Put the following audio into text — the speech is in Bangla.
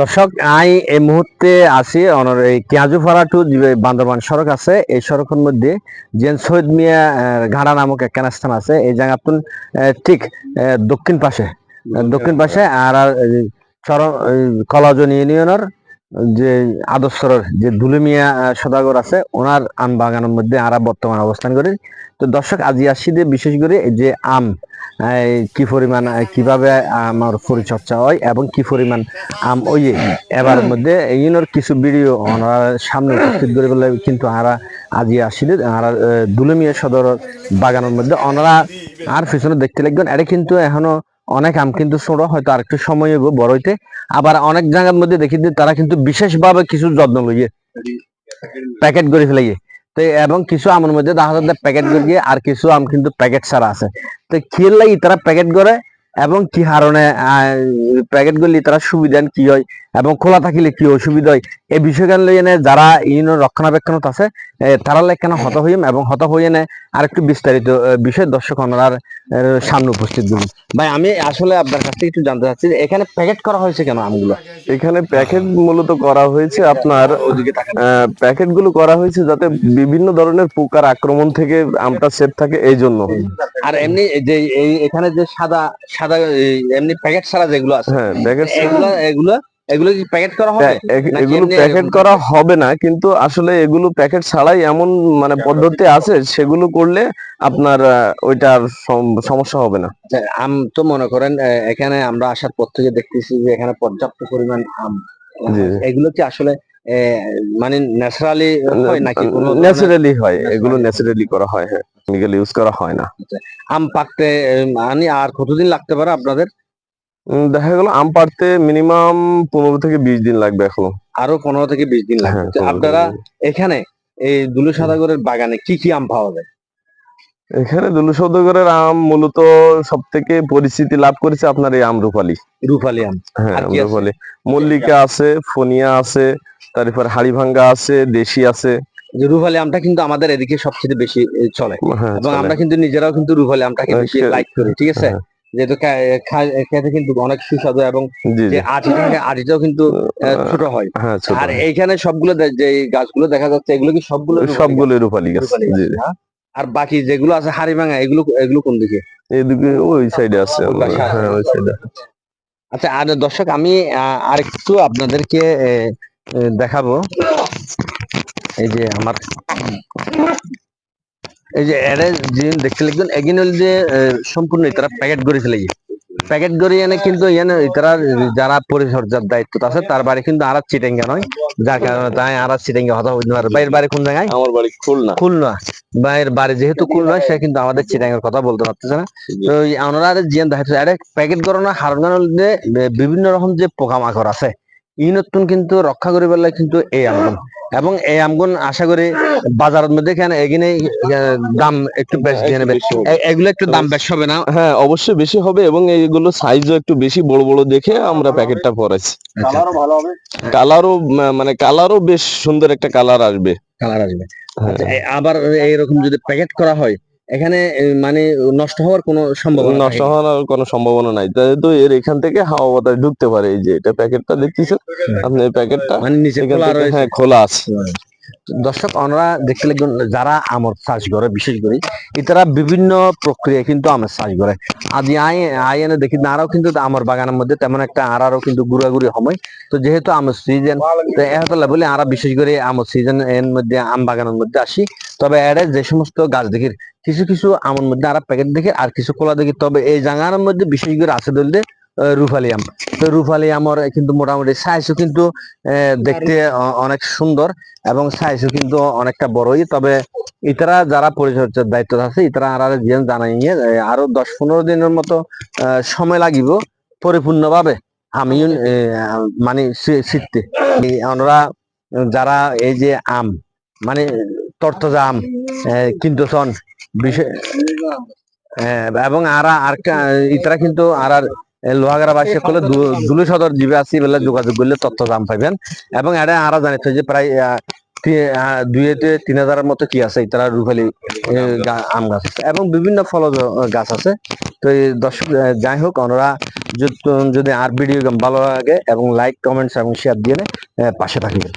দর্শক, আই এই মুহূর্তে আছি আমার এই কেঁজুপাড়া টু যে বান্দরবান সড়ক আছে, এই সড়কের মধ্যে জেন সৈয়দ মিয়া ঘাড়া নামক একখানা স্থান আছে। এই জায়গা ঠিক দক্ষিণ পাশে দক্ষিণ পাশে, আর এই কলাজন ইউনিয়নের যে আদর্শর যে দুলুমিয়া সদাগর আছে, ওনার আম বাগানের মধ্যে আরা বর্তমান অবস্থান করি। তো দর্শক, আজি আসছি যে বিশেষ করে যে আম কি পরিমাণ কীভাবে আমার পরিচর্যা হয় এবং কি পরিমাণ আম, ওই এবার মধ্যে ইউনোর কিছু ভিডিও ওনারা সামনে উপস্থিত করে বলে কিন্তু আরা আজি আসলে আরা দুলুমিয়া সদর বাগানের মধ্যে ওনারা আর পিছনে দেখতে লাগবেন। এটা কিন্তু এখনও অনেক আম কিন্তু ছোট, হয়তো আর একটু সময় হইব বড় হইতে। আবার অনেক জায়গার মধ্যে দেখি যে তারা কিন্তু বিশেষভাবে কিছু যত্ন লইয়ে প্যাকেট করে ফেলে তো এবং কিছু আমের মধ্যে দেখা যাচ্ছে প্যাকেট করে আর কিছু আম কিন্তু প্যাকেট ছাড়া আছে। তো খেল লাগি তারা প্যাকেট করে এবং কি কারণে প্যাকেট করলে তারা সুবিধা কি হয় এবং খোলা থাকিলে কি অসুবিধা হয়? এই বিষয়গান লই এনে যারা ইউনো রক্ষণাবেক্ষণত আছে তারা কেন হত হইম এবং হত হই এনে আরেকটু বিস্তারিত বিষয় দর্শক ওনার সামনে উপস্থিত করুন ভাই আমি আসলে আপনার কাছ থেকে একটু জানতে চাচ্ছি যে এখানে প্যাকেট করা হয়েছে কেন আমগুলো এখানে প্যাকেট মূলত করা হয়েছে আপনার প্যাকেটগুলো করা হয়েছে যাতে বিভিন্ন ধরনের পোকার আক্রমণ থেকে আমটা সেফ থাকে এই জন্য। আর এমনি যে এই এখানে যে সাদা সাদা এমনি প্যাকেট ছাড়া যেগুলো আছে হ্যাঁ প্যাকেট এগুলো এগুলো এগুলো কি প্যাকেট করা হবে? এগুলো প্যাকেট করা হবে না কিন্তু আসলে এগুলো প্যাকেট ছাড়াই এমন মানে পদ্ধতি আছে সেগুলো করলে আপনার ওইটার সমস্যা হবে না। আচ্ছা, আম তো মনে করেন এখানে আমরা আসার পর থেকে দেখতেছি যে এখানে পর্যাপ্ত পরিমাণ আম। এগুলো কি আসলে আহ, মানে ন্যাচারালি হয় নাকি কোনো ন্যাচারালি হয় এগুলো ন্যাচারালি করা হয় হ্যাঁ। কেমিক্যাল ইউজ করা হয় না। আম পাকতে মানে আর কতদিন লাগতে পারে আপনাদের? দেখা গেল আম পাড়তে মিনিমাম পনেরো থেকে বিশ দিন লাগবে এখন। আরও পনেরো থেকে বিশ দিন লাগবে। হ্যাঁ তো 15 আপনারা এখানে এই দুলু সাদাগরের বাগানে কি কি আম পাওয়া যায়? এখানে দুলু সৌদাগরের আম মূলত সব থেকে পরিচিতি লাভ করেছে আপনার এই আমরুপালি রূপালি। আম। হ্যাঁ? আমরুপালি মল্লিকা আছে ফোনিয়া আছে তারপর হাড়িভাঙ্গা আছে দেশি আছে। যে রুপালি আমটা কিন্তু আমাদের এদিকে সবচেয়ে বেশি চলে। হ্যাঁ এবং আমরা কিন্তু নিজেরাও কিন্তু রুপালি আমটাকে বেশি লাইক করি ঠিক আছে? হ্যাঁ। যেহেতু খেতে কিন্তু অনেক সুস্বাদু এবং যে আটিটাও কিন্তু ছোট হয়। হ্যাঁ আর এইখানে সবগুলো যে গাছগুলো দেখা যাচ্ছে এগুলো কি সবগুলো সবগুলো রূপালি গাছ? আর বাকি যেগুলো আছে হাড়ি ভাঙা এগুলো এগুলো কোন দিকে? এদিকে ওই সাইডে আছে ওই। হ্যাঁ সাইডে আচ্ছা আর দর্শক আমি আহ, আরেকটু আপনাদেরকে দেখাবো। এই যে আমার এই যে এরে যে দেখতে লিখবেন এগিন হল যে সম্পূর্ণ তারা প্যাকেট করে ফেলে প্যাকেট করে এনে কিন্তু এনে তারা যারা পরিচর্যার দায়িত্ব আছে তার বাড়ি কিন্তু আর চিটেঙ্গা নয়। যার কারণে তাই আর চিটেঙ্গা হতা হইতে পারে। বাইরের বাড়ি কোন জায়গায়? আমার বাড়ি খুলনা। খুলনা। বাইরের বাড়ি যেহেতু খুলনা সে কিন্তু আমাদের চিটাঙ্গের কথা বলতে পারতেছে না। তো আর জিয়ান এটা প্যাকেট করানো হারগানোর যে বিভিন্ন রকম যে পোকামাকড় আছে ই নতুন কিন্তু রক্ষা করে বললে কিন্তু এই আমগুন। এবং এই আমগুন আশা করি বাজারের মধ্যে কেন এগিনে দাম একটু বেশ দিয়ে নেবে। বেশি এগুলো একটু দাম বেশ হবে না? হ্যাঁ অবশ্যই বেশি হবে এবং এইগুলো সাইজও একটু বেশি বড় বড় দেখে আমরা প্যাকেটটা হবে। কালারও মানে কালারও বেশ সুন্দর একটা কালার আসবে। কালার আসবে। হ্যাঁ। আচ্ছা, আবার এইরকম যদি প্যাকেট করা হয় এখানে মানে নষ্ট হওয়ার কোনো সম্ভাবনা নষ্ট হওয়ার কোনো সম্ভাবনা নাই। তো এর এখান থেকে হাওয়া বাতাস ঢুকতে পারে এই যে এটা প্যাকেটটা দেখতেছেন? আপনি এই প্যাকেটটা? মানে নিচে খোলা রয়েছে। হ্যাঁ খোলা আছে। দর্শক আমরা দেখতে লাগবেন যারা আমর চাষ করে বিশেষ করে এটারা বিভিন্ন প্রক্রিয়া কিন্তু আমের চাষ করে আজ আই আই এনে দেখি না আরও কিন্তু আমার বাগানের মধ্যে তেমন একটা আর আরও কিন্তু ঘুরাঘুরি সময় তো যেহেতু আমের সিজন তো এত বলে আমরা বিশেষ করে আমের সিজন এর মধ্যে আম বাগানের মধ্যে আসি। তবে এর যে সমস্ত গাছ দেখি কিছু কিছু আমের মধ্যে আর প্যাকেট দেখি আর কিছু কলা দেখি। তবে এই জায়গার মধ্যে বিশেষ করে আছে ধরলে রুফালি আম। তো রুফালি কিন্তু মোটামুটি সাইজও কিন্তু দেখতে অনেক সুন্দর এবং সাইজও কিন্তু অনেকটা বড়ই। তবে ইতারা যারা পরিচর্যার দায়িত্ব আছে ইতারা আর জানাই নিয়ে আরও দশ পনেরো দিনের মতো সময় লাগিব পরিপূর্ণভাবে আমি মানে শিখতে আমরা যারা এই যে আম মানে তর্তজা আম আহ, হ্যাঁ, এবং আর আর ইতারা কিন্তু আর আর বাসী করলে দুলু সদর জিবে আসি যোগাযোগ করলে তথ্য পাইবেন। এবং এটা আরা যে প্রায় দুইতে তিন হাজারের মতো কি আছে তারা রুফালি আম গাছ আছে। এবং বিভিন্ন ফলজ গাছ আছে। তো দর্শক যাই হোক ওনারা যদি আর ভিডিও ভালো লাগে এবং লাইক কমেন্টস এবং শেয়ার দিয়ে পাশে থাকবেন।